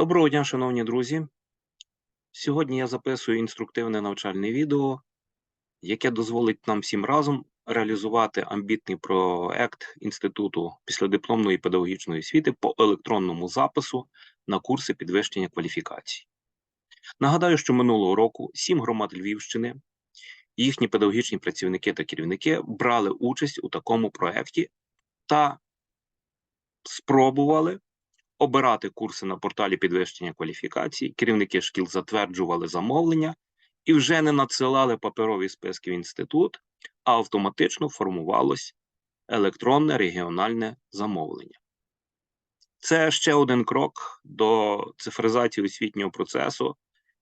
Доброго дня, шановні друзі. Сьогодні я записую інструктивне навчальне відео, яке дозволить нам всім разом реалізувати амбітний проект Інституту післядипломної педагогічної освіти по електронному запису на курси підвищення кваліфікацій. Нагадаю, що минулого року сім громад Львівщини, їхні педагогічні працівники та керівники брали участь у такому проєкті та спробували обирати курси на порталі підвищення кваліфікації, керівники шкіл затверджували замовлення і вже не надсилали паперові списки в інститут, а автоматично формувалось електронне регіональне замовлення. Це ще один крок до цифризації освітнього процесу,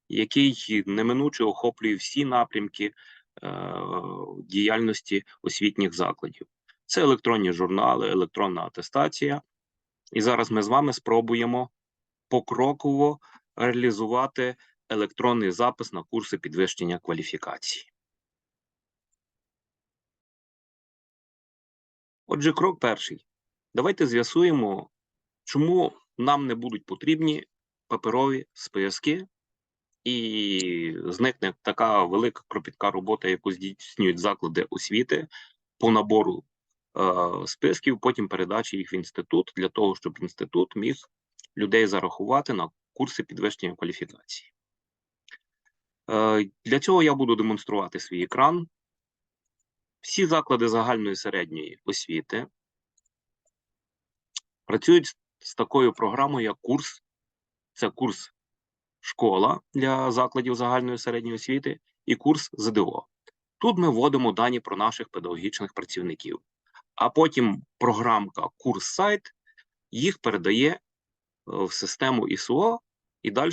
який неминуче охоплює всі напрямки е, діяльності освітніх закладів. Це електронні журнали, електронна атестація. І зараз ми з вами спробуємо покроково реалізувати електронний запис на курси підвищення кваліфікації. Отже, крок перший. Давайте з'ясуємо, чому нам не будуть потрібні паперові списки, і зникне така велика кропітка робота, яку здійснюють заклади освіти по набору списків, потім передачі їх в інститут для того, щоб інститут міг людей зарахувати на курси підвищення кваліфікації. Е, для цього я буду демонструвати свій екран. Всі заклади загальної середньої освіти працюють з такою програмою, як курс. Це курс школа для закладів загальної середньої освіти і курс ЗДО. Тут ми вводимо дані про наших педагогічних працівників, а потім програмка курс сайт їх передає е, в систему ІСО і далі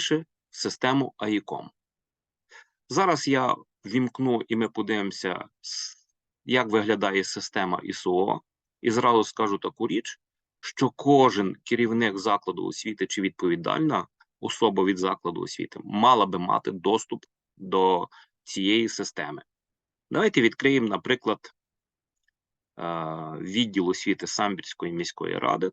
в систему АІКОМ. Зараз я вімкну і ми подивимося, як виглядає система ІСО, і зразу скажу таку річ, що кожен керівник закладу освіти чи відповідальна особа від закладу освіти мала би мати доступ до цієї системи. Давайте відкриємо, наприклад, відділ освіти Самбірської міської ради.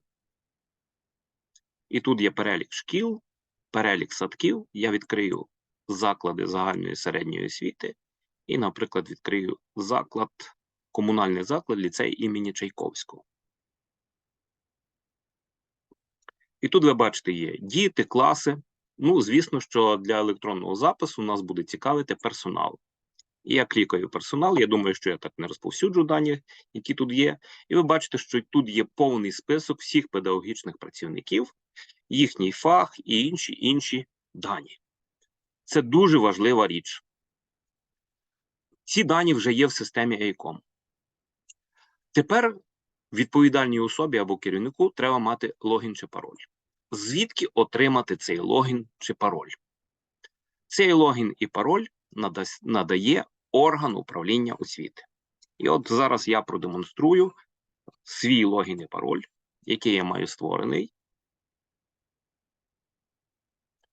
І тут є перелік шкіл, перелік садків. Я відкрию заклади загальної середньої освіти. І, наприклад, відкрию заклад, комунальний заклад ліцей імені Чайковського. І тут ви бачите, є діти, класи. Ну, звісно, що для електронного запису нас буде цікавити персонал. І я клікаю персонал. Я думаю, що я так не розповсюджу дані, які тут є. І ви бачите, що тут є повний список всіх педагогічних працівників, їхній фах і інші інші дані. Це дуже важлива річ. Ці дані вже є в системі AICOM. Тепер відповідальній особі або керівнику треба мати логін чи пароль. Звідки отримати цей логін чи пароль? Цей логін і пароль надає орган управління освіти. І от зараз я продемонструю свій логін і пароль, який я маю створений,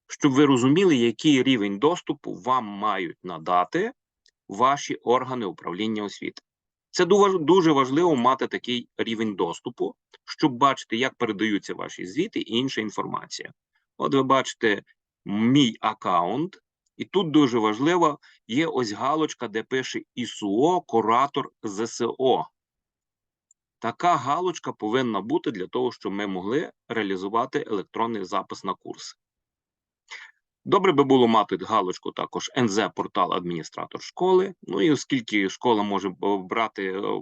щоб ви розуміли, який рівень доступу вам мають надати ваші органи управління освіти. Це дуже важливо мати такий рівень доступу, щоб бачити, як передаються ваші звіти і інша інформація. От ви бачите мій аккаунт, і тут дуже важливо, є ось галочка, де пише ІСУО, куратор ЗСО. Така галочка повинна бути для того, щоб ми могли реалізувати електронний запис на курси. Добре би було мати галочку також НЗ-портал адміністратор школи. Ну і оскільки школа може брати е,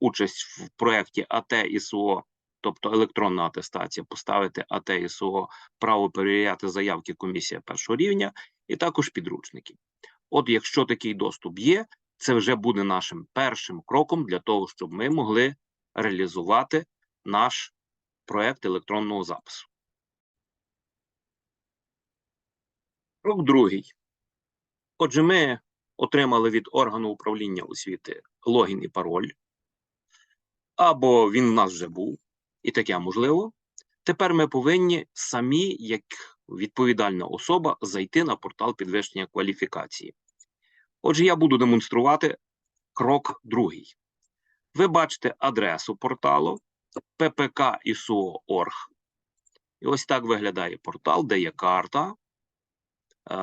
участь в проєкті АТ ІСО, тобто електронна атестація, поставити АТ ІСО, право перевіряти заявки комісія першого рівня, і також підручники. От якщо такий доступ є, це вже буде нашим першим кроком для того, щоб ми могли реалізувати наш проєкт електронного запису. Крок другий. Отже, ми отримали від органу управління освіти логін і пароль, або він в нас вже був, і таке можливо. Тепер ми повинні самі, як відповідальна особа, зайти на портал підвищення кваліфікації. Отже, я буду демонструвати крок другий. Ви бачите адресу порталу ppk.iso.org. І ось так виглядає портал, де є карта е,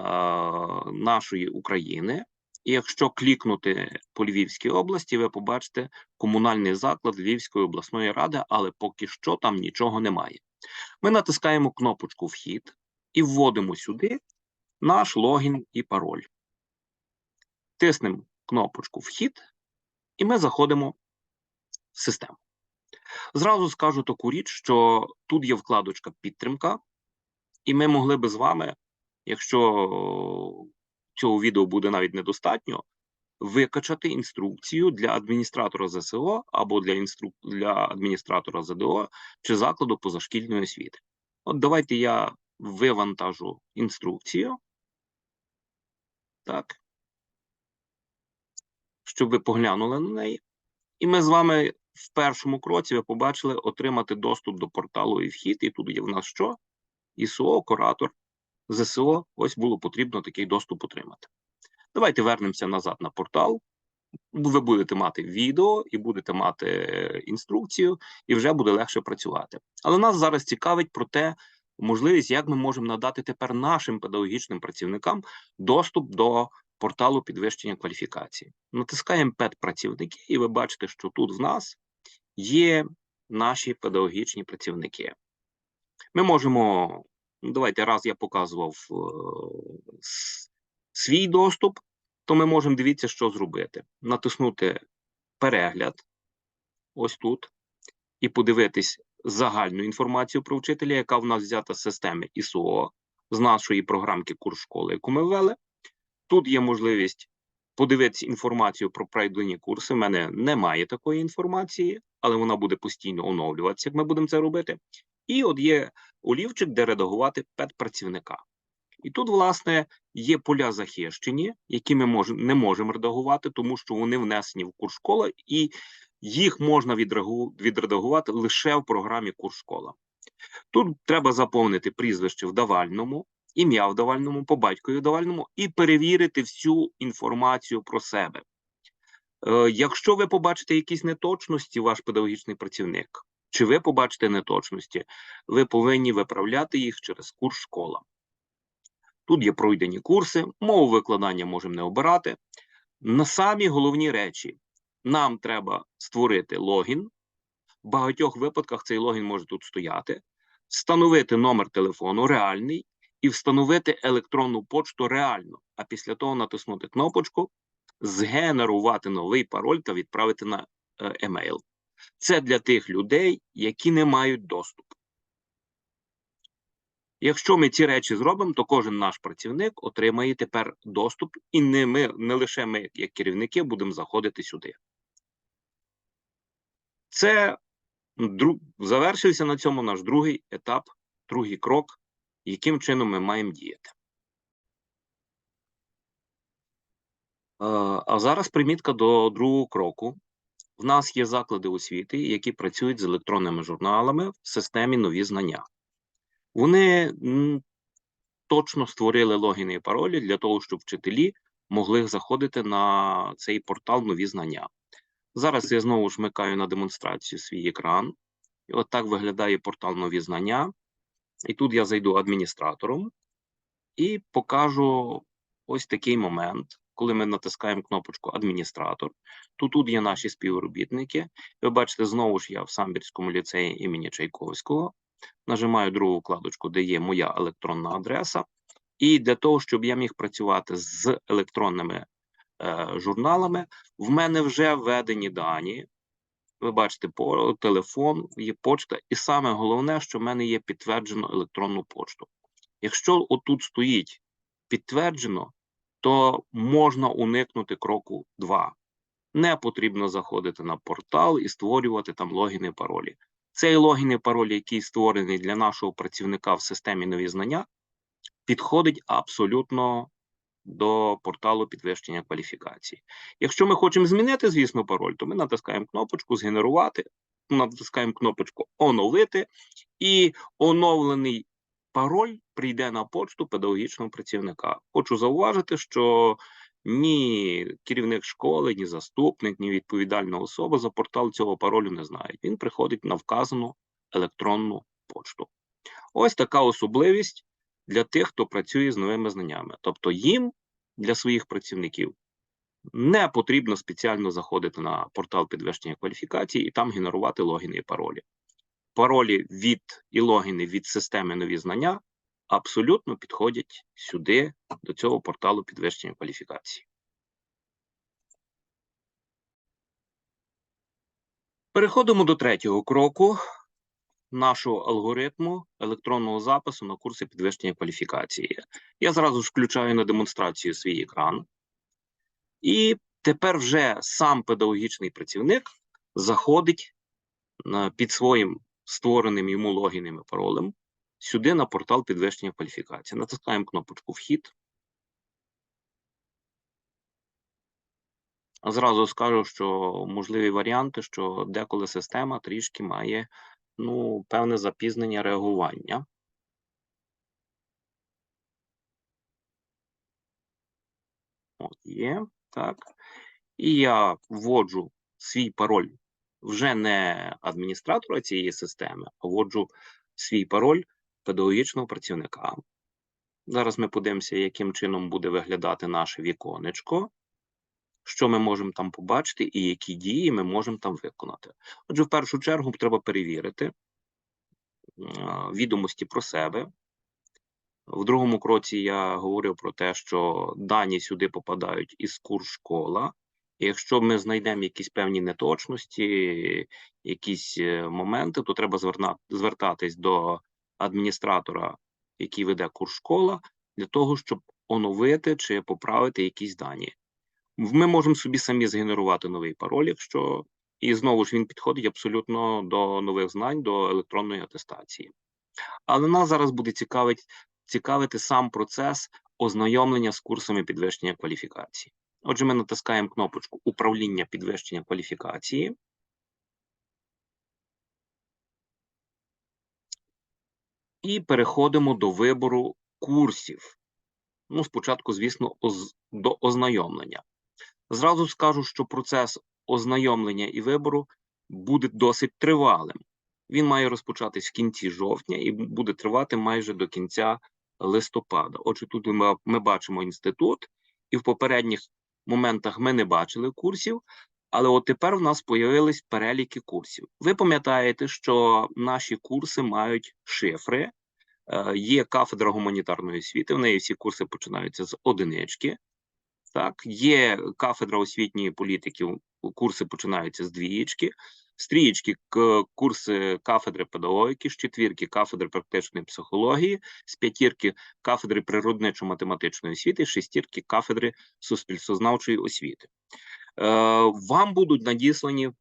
нашої України. І якщо клікнути по Львівській області, ви побачите комунальний заклад Львівської обласної ради, але поки що там нічого немає. Ми натискаємо кнопочку Вхід і вводимо сюди наш логін і пароль. Тиснемо кнопочку Вхід, і ми заходимо в систему. Зразу скажу таку річ, що тут є вкладочка Підтримка, і ми могли би з вами, якщо цього відео буде навіть недостатньо, викачати інструкцію для адміністратора ЗСО або для, інстру... для адміністратора ЗДО чи закладу позашкільної освіти. От давайте я вивантажу інструкцію. Так. Щоб ви поглянули на неї. І ми з вами в першому кроці ви побачили отримати доступ до порталу і вхід. І тут є в нас що? ІСО, куратор, ЗСО. Ось було потрібно такий доступ отримати. Давайте вернемося назад на портал. Ви будете мати відео і будете мати інструкцію, і вже буде легше працювати. Але нас зараз цікавить про те, можливість, як ми можемо надати тепер нашим педагогічним працівникам доступ до порталу підвищення кваліфікації. Натискаємо педпрацівники, і ви бачите, що тут в нас є наші педагогічні працівники. Ми можемо, ну, давайте раз я показував е, свій доступ, то ми можемо дивіться, що зробити. Натиснути перегляд ось тут, і подивитись загальну інформацію про вчителя, яка в нас взята з системи ІСО, з нашої програмки курс школи, яку ми ввели. Тут є можливість подивитися інформацію про пройдені курси. У мене немає такої інформації, але вона буде постійно оновлюватися, як ми будемо це робити. І от є олівчик, де редагувати педпрацівника. І тут, власне, є поля захищені, які ми мож, не можемо редагувати, тому що вони внесені в курс школа, і їх можна відредагувати лише в програмі курс школа. Тут треба заповнити прізвище в давальному, ім'я в давальному, по батькові в давальному і перевірити всю інформацію про себе. Е, якщо ви побачите якісь неточності, ваш педагогічний працівник, чи ви побачите неточності, ви повинні виправляти їх через курс школа. Тут є пройдені курси, мову викладання можемо не обирати. На самі головні речі нам треба створити логін. В багатьох випадках цей логін може тут стояти, встановити номер телефону реальний і встановити електронну почту реально, а після того натиснути кнопочку, згенерувати новий пароль та відправити на е, емейл. Це для тих людей, які не мають доступу. Якщо ми ці речі зробимо, то кожен наш працівник отримає тепер доступ, і не ми, не лише ми, як керівники, будемо заходити сюди. Це дру... завершився на цьому наш другий етап, другий крок, яким чином ми маємо діяти. Е, А зараз примітка до другого кроку. В нас є заклади освіти, які працюють з електронними журналами в системі нові знання. Вони точно створили логіни і паролі для того, щоб вчителі могли заходити на цей портал нові знання. Зараз я знову ж на демонстрацію свій екран. І от так виглядає портал нові знання. І тут я зайду адміністратором і покажу ось такий момент, коли ми натискаємо кнопочку адміністратор. То тут є наші співробітники. Ви бачите, знову ж я в Самбірському ліцеї імені Чайковського. Нажимаю другу вкладочку, де є моя електронна адреса. І для того, щоб я міг працювати з електронними журналами, в мене вже введені дані. Ви бачите, телефон, є почта, і саме головне, що в мене є підтверджено електронну пошту. Якщо отут стоїть підтверджено, то можна уникнути кроку 2. Не потрібно заходити на портал і створювати там логіни паролі. Цей логін і пароль, який створений для нашого працівника в системі нові знання, підходить абсолютно до порталу підвищення кваліфікації. Якщо ми хочемо змінити, звісно, пароль, то ми натискаємо кнопочку Згенерувати, натискаємо кнопочку Оновити, і оновлений пароль прийде на почту педагогічного працівника. Хочу зауважити, що ні керівник школи, ні заступник, ні відповідальна особа за портал цього паролю не знають. Він приходить на вказану електронну почту. Ось така особливість для тих, хто працює з новими знаннями. Тобто їм, для своїх працівників, не потрібно спеціально заходити на портал підвищення кваліфікації і там генерувати логіни і паролі. Паролі від і логіни від системи нові знання абсолютно підходять сюди, до цього порталу підвищення кваліфікації. Переходимо до третього кроку нашого алгоритму електронного запису на курси підвищення кваліфікації. Я зразу ж включаю на демонстрацію свій екран. І тепер вже сам педагогічний працівник заходить під своїм створеним йому логінним і паролем сюди на портал підвищення кваліфікації. Натискаємо кнопочку Вхід. Зразу скажу, що можливі варіанти, що деколи система трішки має ну, певне запізнення реагування. От є, так. І я вводжу свій пароль вже не адміністратора цієї системи, а вводжу свій пароль педагогічного працівника. Зараз ми подивимося, яким чином буде виглядати наше віконечко, що ми можемо там побачити і які дії ми можемо там виконати. Отже, в першу чергу треба перевірити відомості про себе. В другому кроці я говорив про те, що дані сюди попадають із курс школа. Якщо ми знайдемо якісь певні неточності, якісь е, моменти, то треба звертатись до адміністратора, який веде курс школа, для того, щоб оновити чи поправити якісь дані. Ми можемо собі самі згенерувати новий пароль, якщо і знову ж він підходить абсолютно до нових знань, до електронної атестації. Але нас зараз буде цікавити, цікавити сам процес ознайомлення з курсами підвищення кваліфікації. Отже, ми натискаємо кнопочку Управління підвищення кваліфікації. І переходимо до вибору курсів. Ну, спочатку, звісно, оз... до ознайомлення. Зразу скажу, що процес ознайомлення і вибору буде досить тривалим. Він має розпочатись в кінці жовтня і буде тривати майже до кінця листопада. Отже, тут ми, ми бачимо інститут, і в попередніх моментах ми не бачили курсів, але от тепер в нас з'явились переліки курсів. Ви пам'ятаєте, що наші курси мають шифри. Е, є кафедра гуманітарної освіти, в неї всі курси починаються з одинички. Так, Є кафедра освітньої політики, курси починаються з двієчки, з трієчки курси кафедри педагогіки, з четвірки кафедри практичної психології, з п'ятірки кафедри природничо-математичної освіти, з шестірки кафедри суспільствознавчої освіти. Е, вам будуть надіслані е,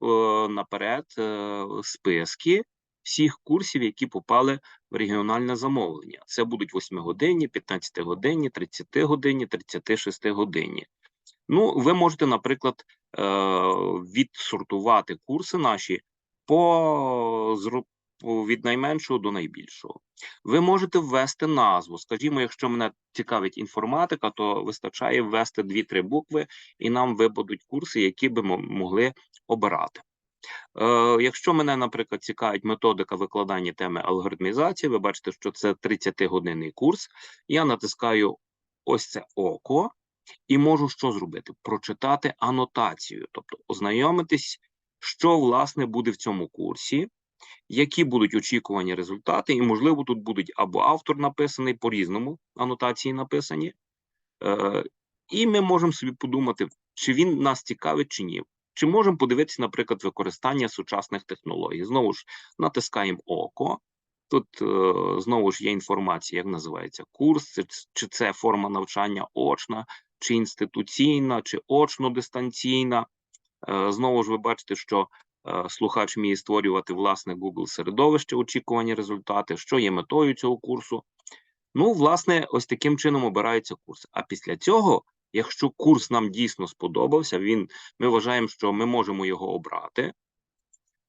наперед е, списки всіх курсів, які попали в регіональне замовлення. Це будуть 8 годинні, 15 годинні, 30 годинні, 36 годинні. Ну, ви можете, наприклад, відсортувати курси наші по від найменшого до найбільшого. Ви можете ввести назву. Скажімо, якщо мене цікавить інформатика, то вистачає ввести дві-три букви, і нам вибудуть курси, які би могли обирати. Е, Якщо мене, наприклад, цікавить методика викладання теми алгоритмізації, ви бачите, що це 30-годинний курс. Я натискаю ось це око і можу що зробити? Прочитати анотацію, тобто ознайомитись, що власне буде в цьому курсі, які будуть очікувані результати, і, можливо, тут будуть або автор написаний по-різному, анотації написані. Е, І ми можемо собі подумати, чи він нас цікавить, чи ні. Чи можемо подивитися, наприклад, використання сучасних технологій? Знову ж натискаємо око. Тут е, знову ж є інформація, як називається курс, чи це форма навчання очна, чи інституційна, чи очно-дистанційна. Е, знову ж ви бачите, що е, слухач вміє створювати власне Google середовище, очікувані результати, що є метою цього курсу. Ну, власне, ось таким чином обирається курс. А після цього Якщо курс нам дійсно сподобався, він, ми вважаємо, що ми можемо його обрати,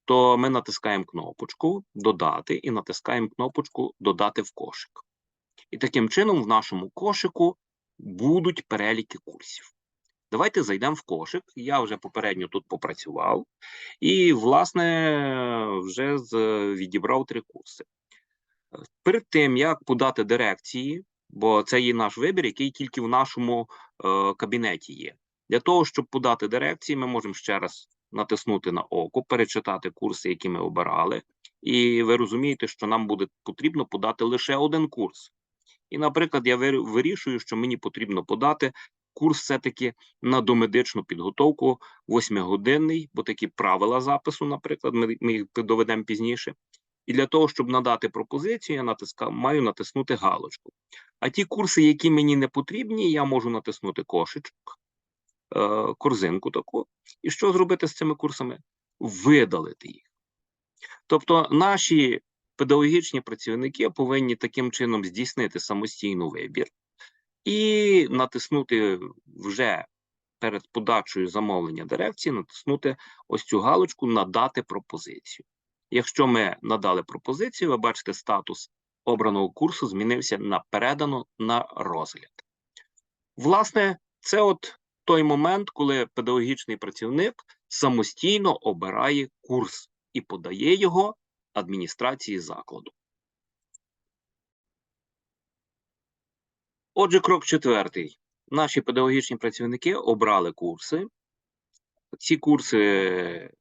то ми натискаємо кнопочку Додати і натискаємо кнопочку Додати в кошик. І таким чином в нашому кошику будуть переліки курсів. Давайте зайдемо в кошик. Я вже попередньо тут попрацював, і, власне, вже відібрав три курси. Перед тим, як подати дирекції, бо це є наш вибір, який тільки в нашому е, кабінеті є. Для того, щоб подати дирекції, ми можемо ще раз натиснути на око, перечитати курси, які ми обирали, і ви розумієте, що нам буде потрібно подати лише один курс. І, наприклад, я вирішую, що мені потрібно подати курс все-таки на домедичну підготовку восьмигодинний, бо такі правила запису, наприклад, ми, їх доведемо пізніше. І для того, щоб надати пропозицію, я натиска, маю натиснути галочку. А ті курси, які мені не потрібні, я можу натиснути кошечок, е, корзинку таку. І що зробити з цими курсами? Видалити їх. Тобто, наші педагогічні працівники повинні таким чином здійснити самостійну вибір і натиснути вже перед подачею замовлення дирекції, натиснути ось цю галочку Надати пропозицію. Якщо ми надали пропозицію, ви бачите, статус обраного курсу змінився на передано на розгляд. Власне, це от той момент, коли педагогічний працівник самостійно обирає курс і подає його адміністрації закладу. Отже, крок четвертий. Наші педагогічні працівники обрали курси. Ці курси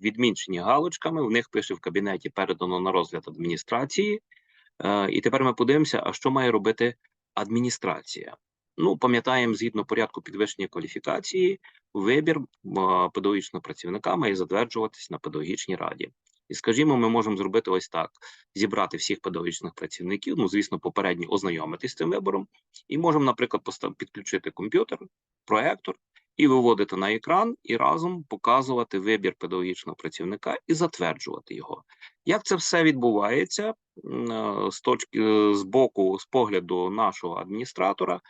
відмінчені галочками. В них пише в кабінеті передано на розгляд адміністрації. Е, І тепер ми подивимося, а що має робити адміністрація. Ну, пам'ятаємо, згідно порядку підвищення кваліфікації, вибір е, педагогічного працівника має затверджуватись на педагогічній раді. І скажімо, ми можемо зробити ось так: зібрати всіх педагогічних працівників, ну, звісно, попередньо ознайомитись з цим вибором, і можемо, наприклад, підключити комп'ютер, проектор і виводити на екран, і разом показувати вибір педагогічного працівника і затверджувати його. Як це все відбувається е, з точки е, з боку, з погляду нашого адміністратора?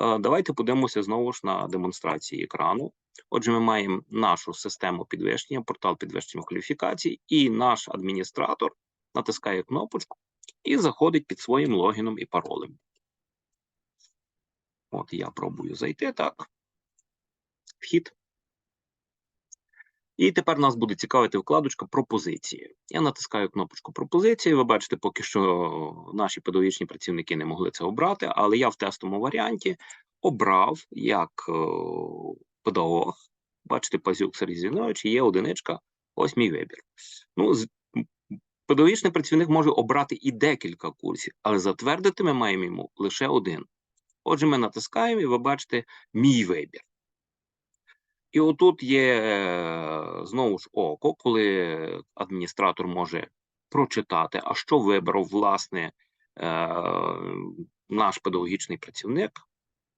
Е, Давайте подивимося знову ж на демонстрації екрану. Отже, ми маємо нашу систему підвищення, портал підвищення кваліфікацій, і наш адміністратор натискає кнопочку і заходить під своїм логіном і паролем. От я пробую зайти так. Вхід. І тепер нас буде цікавити вкладочка пропозиції. Я натискаю кнопочку пропозиції. Ви бачите, поки що наші педагогічні працівники не могли це обрати, але я в тестовому варіанті обрав як е, педагог. Бачите, Пазюк Сергій Зінович, є одиничка, ось мій вибір. Ну, педагогічний працівник може обрати і декілька курсів, але затвердити ми маємо йому лише один. Отже, ми натискаємо, і ви бачите мій вибір. І отут є е, знову ж око, коли адміністратор може прочитати, а що вибрав власне е, наш педагогічний працівник,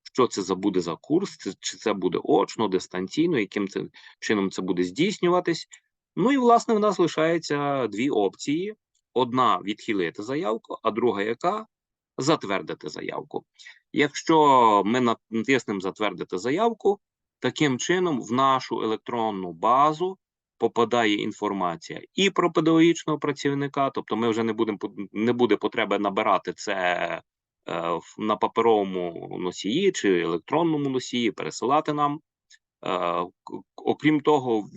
що це за буде за курс, чи це буде очно, дистанційно, яким це чином це буде здійснюватись. Ну і власне в нас лишається дві опції: одна відхилити заявку, а друга яка затвердити заявку. Якщо ми натиснемо затвердити заявку, таким чином в нашу електронну базу попадає інформація і про педагогічного працівника, тобто ми вже не будемо не буде потреби набирати це е, на паперовому носії чи електронному носії, пересилати нам. Е, окрім того,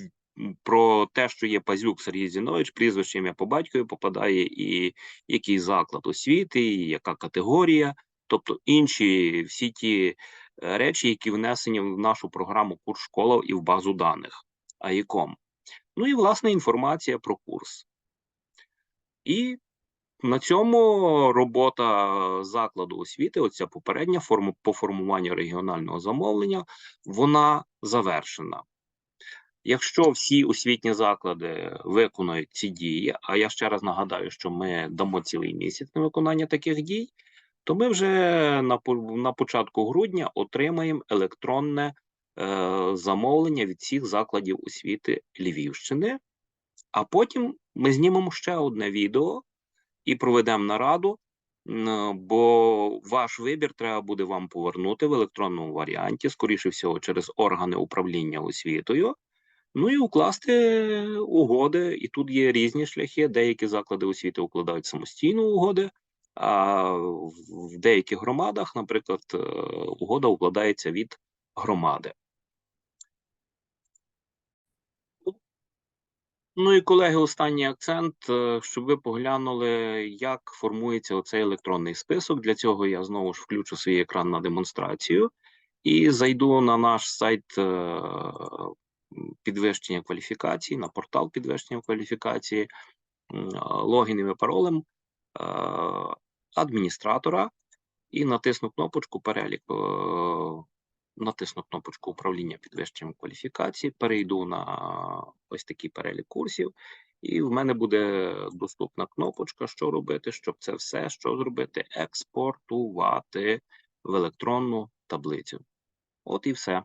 про те, що є Пазюк Сергій Зінович, прізвище ім'я по батькові попадає, і який заклад освіти, і яка категорія, тобто інші всі ті речі, які внесені в нашу програму курс школа і в базу даних АІКОМ. Ну і власне інформація про курс. І на цьому робота закладу освіти, оця попередня форма по формуванню регіонального замовлення, вона завершена. Якщо всі освітні заклади виконують ці дії, а я ще раз нагадаю, що ми дамо цілий місяць на виконання таких дій, то ми вже на, на початку грудня отримаємо електронне е, замовлення від всіх закладів освіти Львівщини. А потім ми знімемо ще одне відео і проведемо нараду, бо ваш вибір треба буде вам повернути в електронному варіанті, скоріше всього, через органи управління освітою. Ну і укласти угоди. І тут є різні шляхи. Деякі заклади освіти укладають самостійно угоди, а в деяких громадах, наприклад, е, угода укладається від громади. Ну і колеги, останній акцент, е, щоб ви поглянули, як формується оцей електронний список. Для цього я знову ж включу свій екран на демонстрацію і зайду на наш сайт е, підвищення кваліфікації, на портал підвищення кваліфікації, логіном і паролем адміністратора і натисну кнопочку перелік. е, Натисну кнопочку управління підвищенням кваліфікації, перейду на ось такий перелік курсів, і в мене буде доступна кнопочка, що робити, щоб це все, що зробити, експортувати в електронну таблицю. От і все.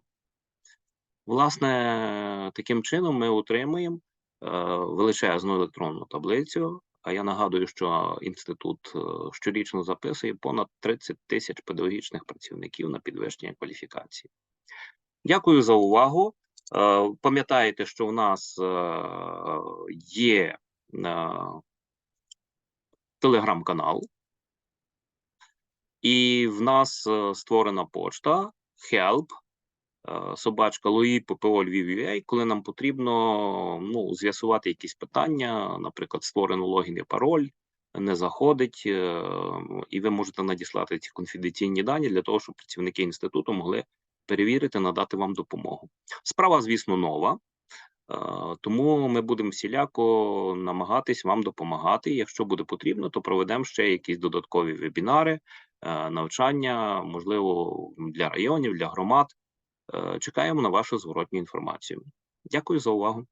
Власне, таким чином ми отримуємо е, величезну електронну таблицю. А я нагадую, що інститут е, щорічно записує понад 30 тисяч педагогічних працівників на підвищення кваліфікації. Дякую за увагу. Е, Пам'ятаєте, що у нас е, є телеграм-канал, і в нас створена почта help собачка Луї ППО Львів.UA, коли нам потрібно ну, з'ясувати якісь питання, наприклад, створено логін і пароль, не заходить, е, і ви можете надіслати ці конфіденційні дані для того, щоб працівники інституту могли перевірити, надати вам допомогу. Справа, звісно, нова. е, Тому ми будемо всіляко намагатись вам допомагати. Якщо буде потрібно, то проведемо ще якісь додаткові вебінари, е, навчання, можливо, для районів, для громад. Е, Чекаємо на вашу зворотню інформацію. Дякую за увагу.